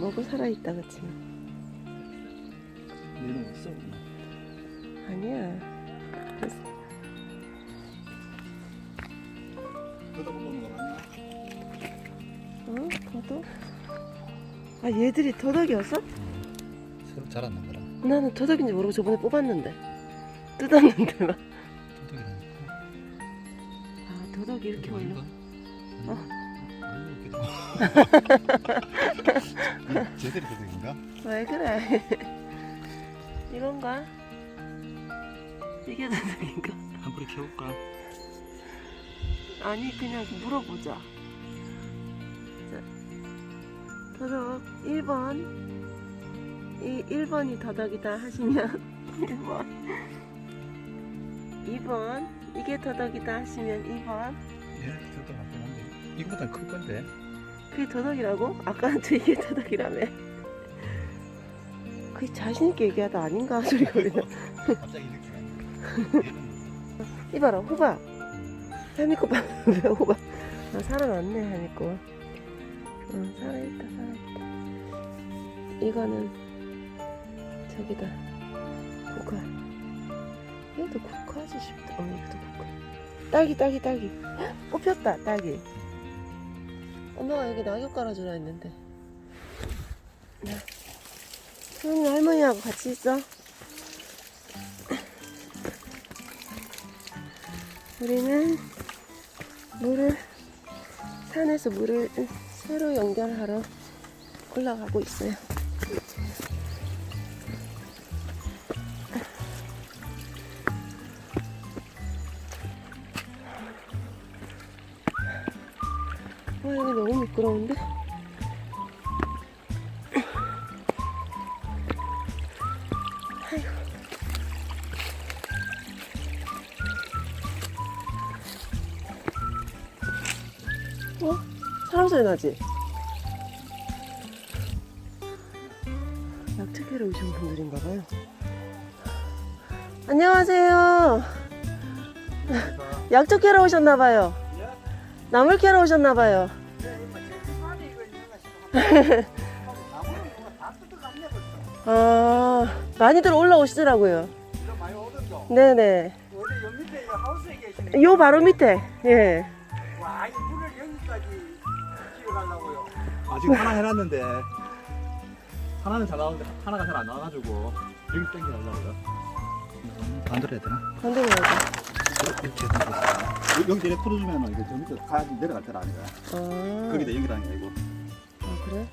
먹고 살아있다 그치? 얘는 없어. 아니야. 걷어보는 거 맞나? 어? 더덕? 아 얘들이 더덕이었어? 새로 자랐는 거라. 나는 더덕인지 모르고 저번에 뽑았는데 뜯었는데 막. 도둑이라니까. 아 더덕이 이렇게 올려 어. 제대로 도둑인가? 왜 그래 이건가? 이게 더덕인가? 한 뿌리 캐볼까? 아니 그냥 물어보자 자, 더덕 1번 이 1번이 더덕이다 하시면 1번 2번 이게 더덕이다 하시면 2번 얘 저도 맞긴 한데. 이거보다 클 건데. 그게 더덕이라고? 아까한테 이게 더덕이라며? 그게 자신있게 얘기하다 아닌가 소리가 들려 갑자기 이렇게. 얘는 이봐라 호박. 할미꽃 봐왜 호박? 아 살아났네 할미꽃 어 살아있다 살아있다. 이거는 저기다. 국화 얘도 국화지 싶다. 어 이것도 국화 딸기 딸기 딸기. 헉, 뽑혔다 딸기 엄마가 여기 낙엽 깔아주라 했는데 네. 소연이 할머니하고 같이 있어 우리는 물을 산에서 물을 새로 연결하러 올라가고 있어요. 와 여기 너무 미끄러운데? 아이고. 어? 사람 소리 나지? 약초 캐러 오신 분들인가 봐요. 안녕하세요. 약초 캐러 오셨나 봐요. 나물 캐러 오셨나봐요. 아, 많이들 올라오시더라고요. 네네. 요 바로 밑에, 예. 와, 이 물을 여기까지 키워가려고요. 아직 하나 해놨는데 하나는 잘 나오는데 하나가 잘 안 나와가지고 여기 땡겨 달라고요. 반대로 해야 되나? 반대로 해야지. 이렇게 해서 여기 내려 풀어주면 이게 저 밑에 가야지 내려갈 때라 아니라 아, 거기다 연결하는 게 아니고 아, 그래?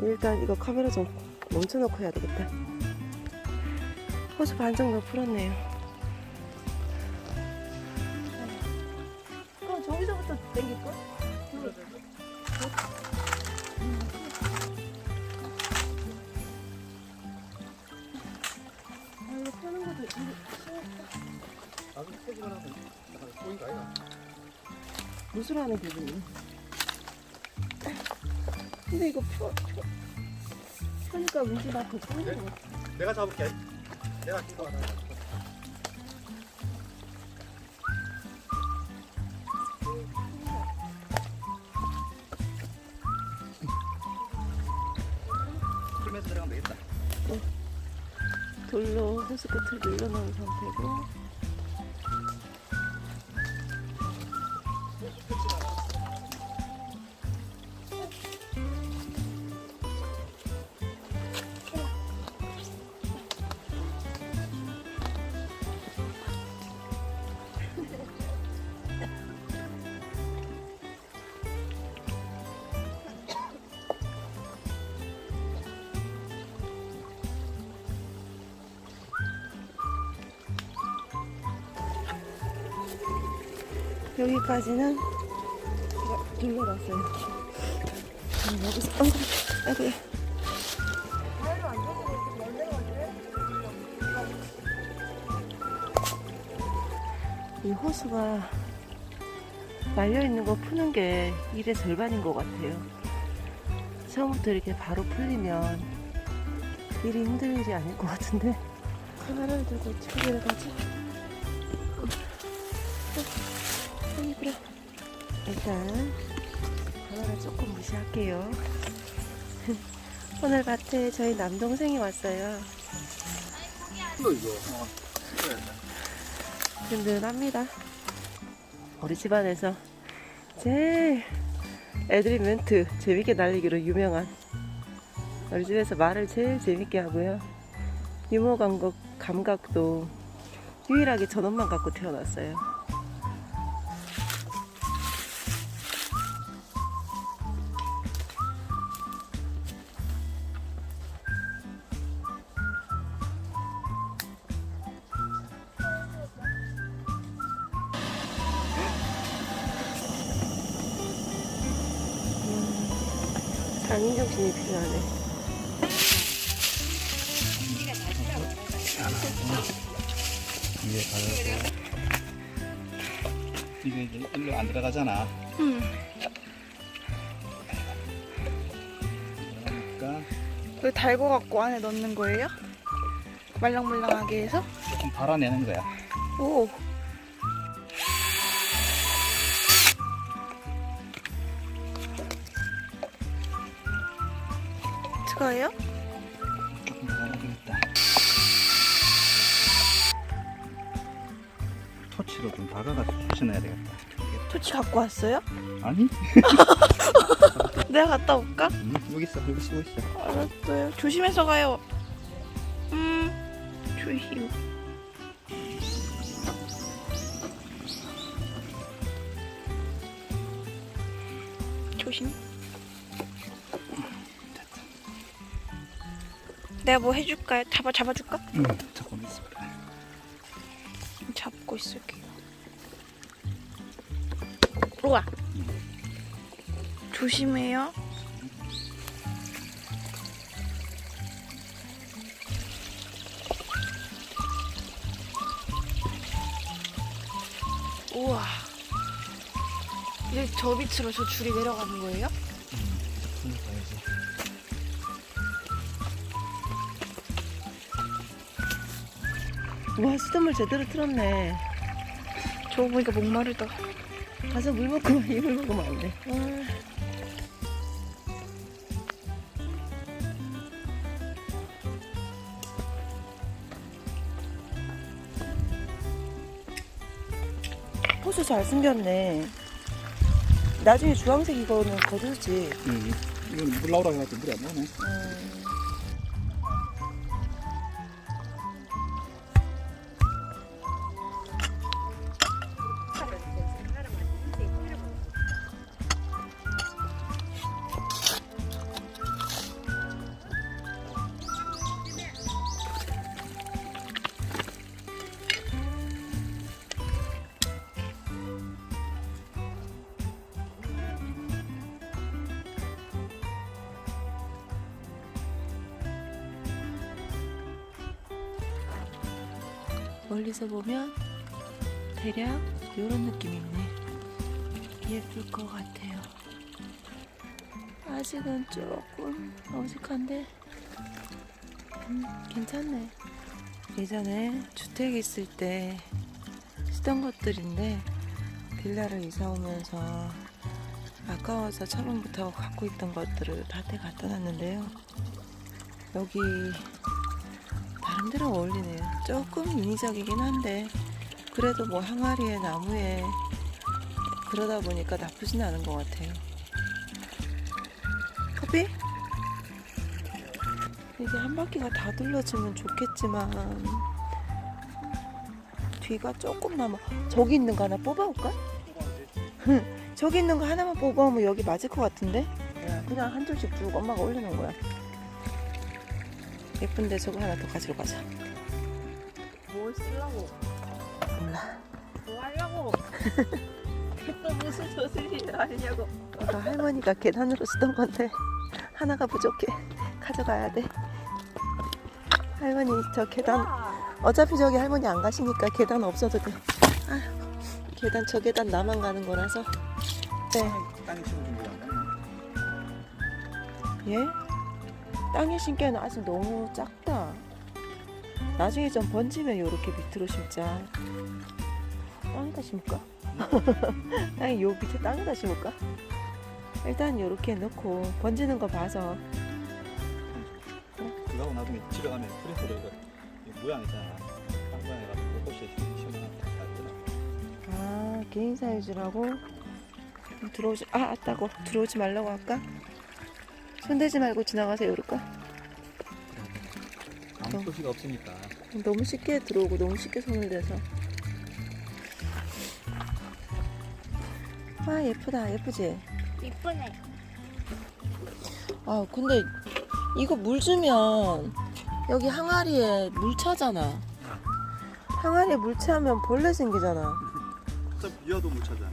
일단 이거 카메라 좀 멈춰놓고 해야 되겠다. 호수 반 정도 풀었네요. 그럼 저기서부터 땡길까? 무술하는 기분이. 근데 이거 펴, 펴, 펴니까 왠지 나 걱정인 것 같아. 내가 잡을게. 내가 끼고 하나. 풀면서 들어가면 되겠다. 돌로 호수 끝을 눌러놓은 상태고 여기까지는. 그럼 여기서 어, 아이고야. 이 호수가 말려 있는 거 푸는 게 일의 절반인 것 같아요. 처음부터 이렇게 바로 풀리면 일이 힘든 일이 아닐 것 같은데 카메라를 들고 어디를 가지? 그래 일단 카메라 조금 무시할게요 오늘 밭에 저희 남동생이 왔어요. 든든합니다. 우리 집안에서 제일 애들이 멘트 재밌게 날리기로 유명한 우리 집에서 말을 제일 재밌게 하고요. 유머 감각, 감각도 유일하게 저놈만 갖고 태어났어요. 장인정신이 필요하네. 이게 가요. 이게 이제 일로 안 들어가잖아. 응. 그러니까 그 달고 갖고 안에 넣는 거예요? 말랑말랑하게 해서? 조금 발아내는 거야. 오. 들어가요? 조금 발아내겠다. 토치로 좀 박아가지고 추천해야 되겠다. 토치 갖고 왔어요? 아니? 내가 갔다 올까? 음, 여기 있어, 여기 쓰고 있어. 알았어요. 조심해서 가요. 음, 조심. 조심. 내가 뭐 해줄까요? 잡아 잡아줄까? 응, 조금 있어. 잡고 있을게요. 우와. 조심해요. 우와. 이제 저 밑으로 저 줄이 내려가는 거예요? 와 수돗물 제대로 틀었네. 저거 보니까 목마르다. 가서 물 먹고 이물 먹으면 안 돼. 호수 잘 숨겼네. 나중에 주황색 이거는 거두지. 응. 이건 물 나오라 해가지고 물이 안 나오네. 멀리서 보면 대략 이런 느낌이 있네. 예쁠 것 같아요. 아직은 조금 어색한데, 음, 괜찮네. 예전에 주택에 있을 때 쓰던 것들인데, 빌라를 이사 오면서 아까워서 못하고 갖고 있던 것들을 밭에 갖다 놨는데요. 여기 나름대로 어울리네요. 조금 인위적이긴 한데 그래도 뭐 항아리에 나무에 그러다 보니까 나쁘진 않은 것 같아요. 커피? 이게 한 바퀴가 다 둘러지면 좋겠지만 뒤가 조금 남아. 저기 있는 거 하나 뽑아올까? 저기 있는 거 하나만 뽑아오면 여기 맞을 것 같은데? 그냥 한 줄씩 쭉 엄마가 올리는 거야. 예쁜데 저거 하나 더 가지러 가자. 뭘 쓰려고? 몰라. 뭐 하려고? 또 무슨 저슬리를 하려고? 이거 할머니가 계단으로 쓰던 건데 하나가 부족해. 가져가야 돼. 할머니 저 계단 어차피 저기 할머니 안 가시니까 계단 없어도 돼. 아휴, 계단 저 계단 나만 가는 거라서. 네. 예? 땅에 심기에는 아직 너무 작다. 나중에 좀 번지면 이렇게 밑으로 심자. 땅에다 심을까? 땅에 요 밑에 땅에다 심을까? 일단 이렇게 넣고 번지는 거 봐서 집에 가면 프레스로 이거 이 모양 있잖아. 한번 해가지고 꽃이 시원하게 잘 뜨나. 아 개인 사유지라고 들어오지 아 아따고 들어오지 말라고 할까? 손대지 말고 지나가세요 그럴까? 아무 어. 소시가 없으니까. 너무 쉽게 들어오고 너무 쉽게 손을 대서 아 예쁘다 예쁘지? 이쁘네. 아 근데 이거 물 주면 여기 항아리에 물 차잖아 항아리에 물 차면 벌레 생기잖아 어차피 비와도 못 찾아.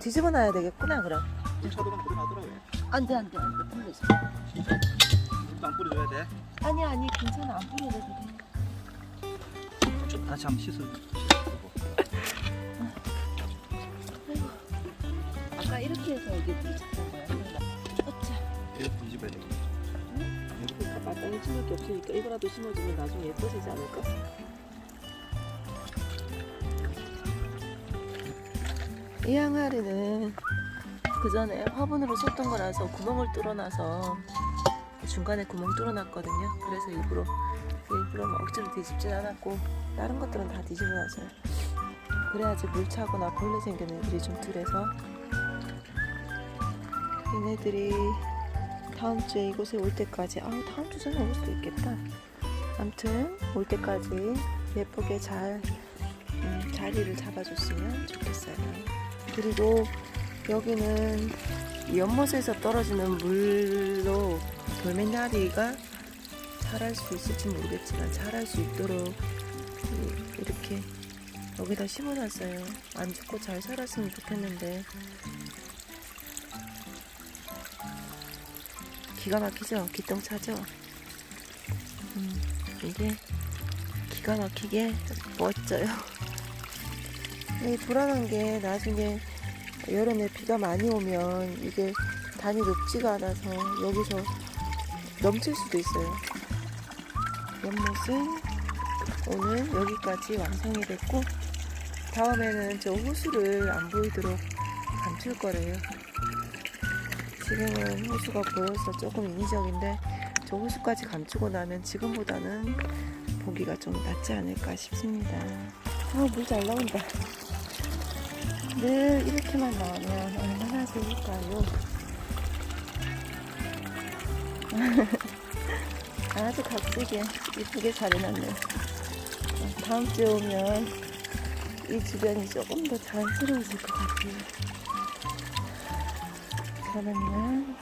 뒤집어 놔야 되겠구나 그럼 물 차도록 물이 나더라고요. 안돼 안돼 안돼 벌레 진짜. 물도 안 뿌려줘야 돼. 아니 아니 괜찮아 안 뿌려도 돼 다시 한번 씻어. 씻어보고. 아까 이렇게 해서 찼던 거야 어차 이렇게 뒤집어야 돼. 그러니까 마땅히 심을 게 없으니까 이거라도 심어주면 나중에 예뻐지지 않을까? 이 항아리는 그 전에 화분으로 썼던 거라서 구멍을 뚫어놔서 중간에 구멍 뚫어놨거든요. 그래서 일부러 일부러 막 억지로 뒤집진 않았고 다른 것들은 다 뒤집어놨어요. 그래야지 물 차거나 벌레 생기는 일이 좀 덜해서 얘네들이 다음 주에 이곳에 올 때까지 아 다음 주 전에 올 수도 있겠다. 아무튼 올 때까지 예쁘게 잘 음, 자리를 잡아줬으면 좋겠어요. 그리고 여기는 이 연못에서 떨어지는 물로 돌멩이가 자랄 수 있을지 모르겠지만 자랄 수 있도록 이- 이렇게 여기다 심어놨어요. 안 죽고 잘 살았으면 좋겠는데 기가 막히죠? 기똥차죠? 음, 이게 기가 막히게 멋져요. 이 불안한 게 나중에 여름에 비가 많이 오면 이게 단이 높지가 않아서 여기서 넘칠 수도 있어요. 연못은 오늘 여기까지 완성이 됐고 다음에는 저 호수를 안 보이도록 감출 거래요. 지금은 호수가 보여서 조금 인위적인데 저 호수까지 감추고 나면 지금보다는 보기가 좀 낫지 않을까 싶습니다. 아, 물 잘 나온다. 늘 이렇게만 나오면 얼마나 좋을까요? 아주 값지게 이쁘게 잘 해놨네. 어, 다음 주에 오면 이 주변이 조금 더 자연스러워질 것 같아요. 그러면